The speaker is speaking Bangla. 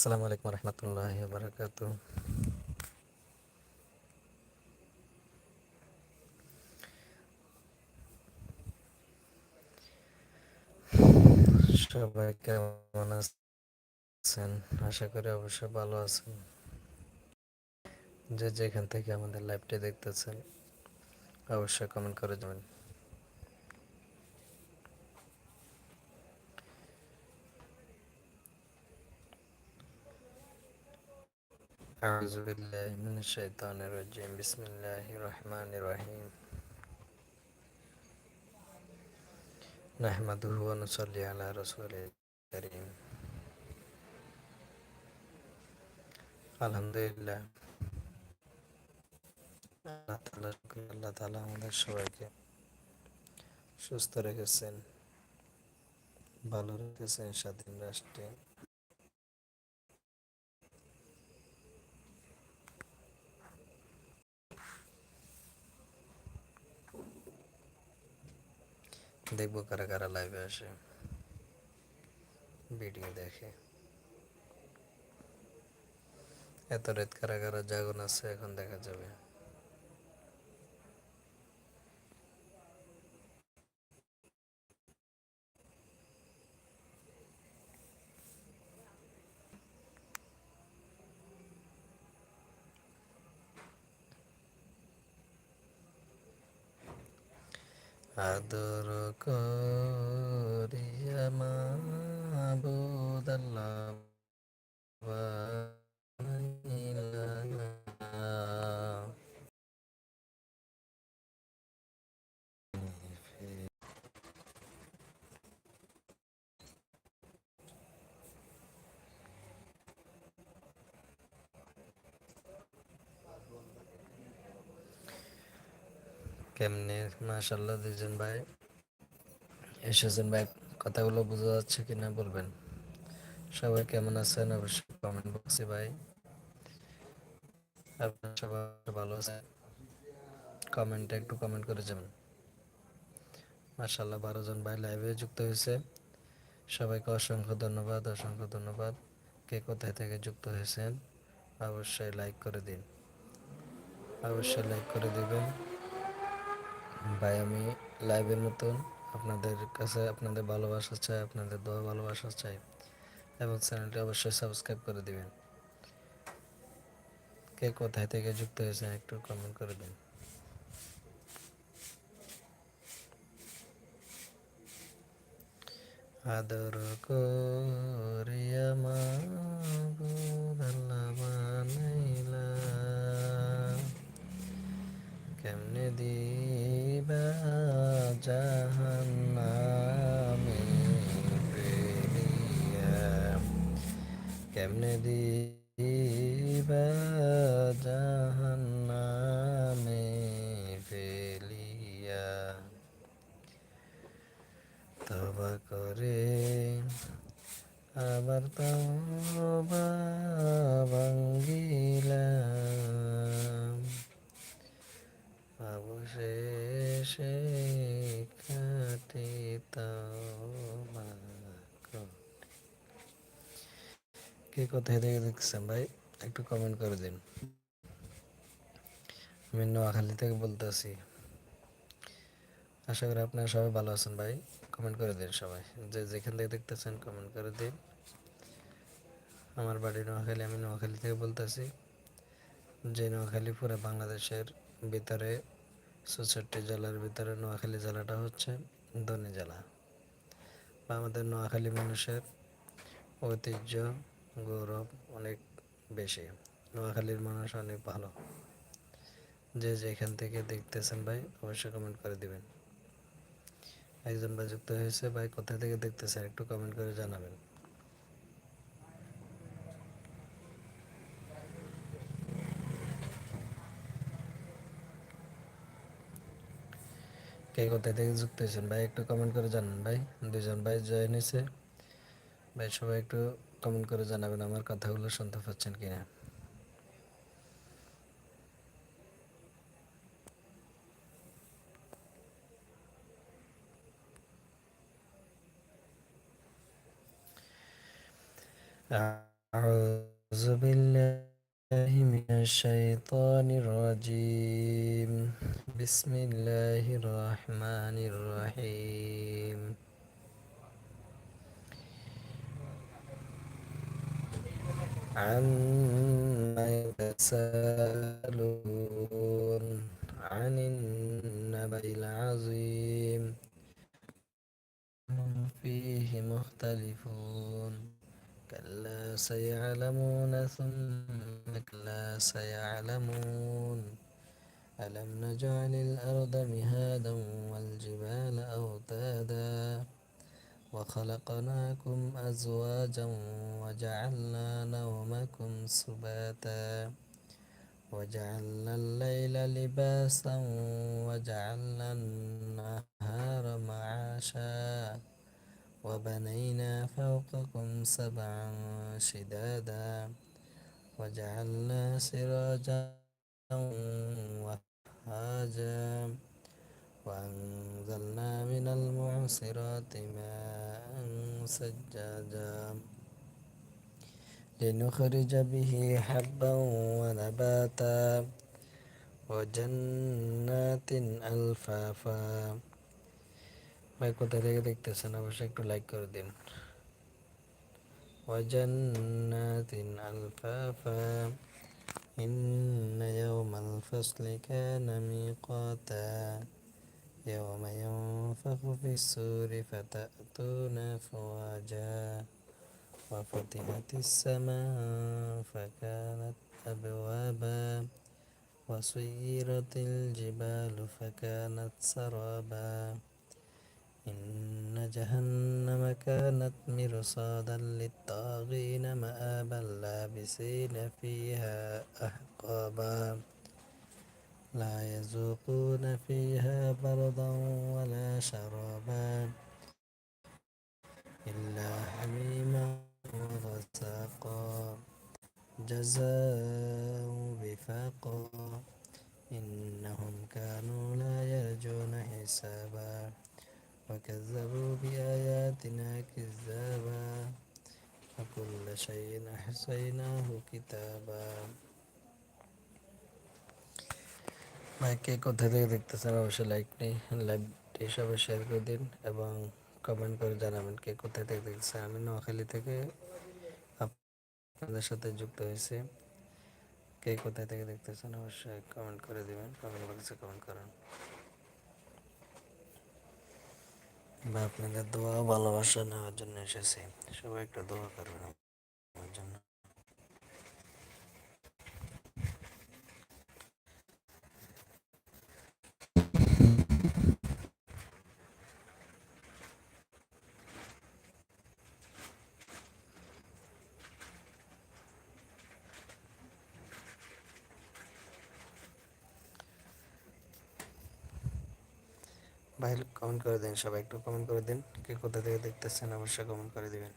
আসসালামু আলাইকুম রহমতুল্লাহ বারকাত। সবাই কেমন আছেন? আশা করি অবশ্যই ভালো আছেন। যে যেখান থেকে আমাদের লাইভটি দেখতেছেন, অবশ্যই কমেন্ট করে যাবেন। أعوذ بالله من الشيطان الرجيم بسم الله الرحمن الرحيم نحمده ونصلي على رسوله الكريم আলহামদুলিল্লাহ আল্লাহ তাআলা আল্লাহ তাআলা আমাদের সবাইকে সুস্থ রেখেছেন ভালো রেখেছেন স্বাধীন রাষ্ট্রে দেখব কারা কারা লাইভে আসে। ভিডিও দেখে। এত রেত কারা কারা জাগন আছে, এখন দেখা যাবে। আদর করিয়া মা আল্লাহ কেমনে? মাশাল্লাহ দুজন ভাই। এসেছেন ভাই, কথাগুলো বোঝা যাচ্ছে কিনা বলবেন? সবাই কেমন আছেন? অবশ্যই কমেন্ট বক্সে ভাই। আপনার সবাই ভালো আছেন? কমেন্টে একটু কমেন্ট করে যাবেন। মাশাল্লাহ বারো জন ভাই লাইভে যুক্ত হয়েছে। সবাইকে অসংখ্য ধন্যবাদ অসংখ্য ধন্যবাদ। কে কোথায় থেকে যুক্ত হয়েছেন? অবশ্যই লাইক করে দিন। অবশ্যই লাইক করে দিবেন। ভাই, আমি লাইভের মতন আপনাদের কাছে আপনাদের ভালোবাসা চাই, আপনাদের দোয়া ভালোবাসা চাই এবং চ্যানেলটি অবশ্যই সাবস্ক্রাইব করে দিবেন। কে কোথায় থেকে যুক্ত হয়েছে একটু কমেন্ট করে দিন। আদর করিয়া মাবুদ কেমনে দিবা জাহান্নামে ফেলিয়া? তবা করে আবার তবা ভাঙ্গিলাম। অবশেষে কাটি তবা কে কোথায় থেকে দেখছেন ভাই? একটু কমেন্ট করে দিন। আমি নোয়াখালী থেকে বলতেছি। আশা করি আপনারা সবাই ভালো আছেন ভাই। কমেন্ট করে দিন সবাই। যে যেখান থেকে দেখতেছেন কমেন্ট করে দিন। আমার বাড়ি নোয়াখালী, আমি নোয়াখালী থেকে বলতেছি। যে নোয়াখালী পুরো বাংলাদেশের ভিতরে চৌষট্টি জেলার ভিতরে নোয়াখালী জেলাটা হচ্ছে ধনী জেলা। বা আমাদের নোয়াখালী মানুষের ঐতিহ্য গৌরব অনেক বেশি। নোয়াখালীর মানুষ অনেক ভালো। যে যেখান থেকে দেখতেছেন ভাই, অবশ্যই কমেন্ট করে দিবেন। একজন ভাই যুক্ত হয়েছে ভাই, কোথা থেকে দেখতেছেন একটু কমেন্ট করে জানাবেন। কে কোথায় থেকে যুক্ত হয়েছেন ভাই, একটু কমেন্ট করে জানান ভাই। দুজন ভাই জয়েন হয়েছে। ভাই, সবাই একটু কমেন্ট করে জানাবেন আমার কথাগুলো শুনতে পাচ্ছেন কিনা أعوذ بالله من الشيطان الرجيم بسم الله الرحمن الرحيم عما يتساءلون عن النبأ العظيم هم فيه مختلفون. كلا سيعلمون ثم كلا سيعلمون. ألم نجعل الأرض مهادا والجبال أوتادا وخلقناكم أزواجا وجعلنا نومكم سباتا وجعلنا الليل لباسا وجعلنا النهار معاشا وبنينا فوقكم سبعا شدادا وجعلنا سراجا وهاجا وأنزلنا من المعصرات ماء سجاجا لنخرج به حبا ونباتا وجنات ألفافا ভাই কোথা থেকে দেখতেছেন অবশ্যই একটু লাইক করে দিন وجنات ألفافا إن يوم الفصل كان ميقاتا يوم ينفخ في السور فتأتون أفواجا وفتحت السماء فكانت أبوابا وسيرت الجبال فكانت سرابا. إن جهنم كانت مرصادا للطاغين مآبا لابسين فيها أحقابا. لا يذوقون فيها بردا ولا شرابا إلا حميما وغساقا جزاء وفاقا. إنهم كانوا لا يرجون حسابا. وكذبوا بآياتنا كذابا. وكل شيء أحصيناه كتابا. কে কোথা থেকে দেখতেছেন? অবশ্যই লাইক নেই লাইভটি সবাই শেয়ার করে দিন এবং কমেন্ট করে জানাবেন কে কোথা থেকে দেখতেছেন। আমি নোয়াখালী থেকে আপনাদের সাথে যুক্ত হয়েছি। কে কোথায় থেকে দেখতেছেন? অবশ্যই কমেন্ট করে দিবেন কমেন্ট বক্সে কমেন্ট করেন। বা আপনাদের দোয়া ভালোবাসা নেওয়ার জন্য এসেছি। সবাই একটা দোয়া করবেন আমার জন্য। ভাই কমেন্ট করে দিন সবাই, একটু কমেন্ট করে দিন, কে কোথা থেকে দেখতেছেন, অবশ্যই কমেন্ট করে দিবেন।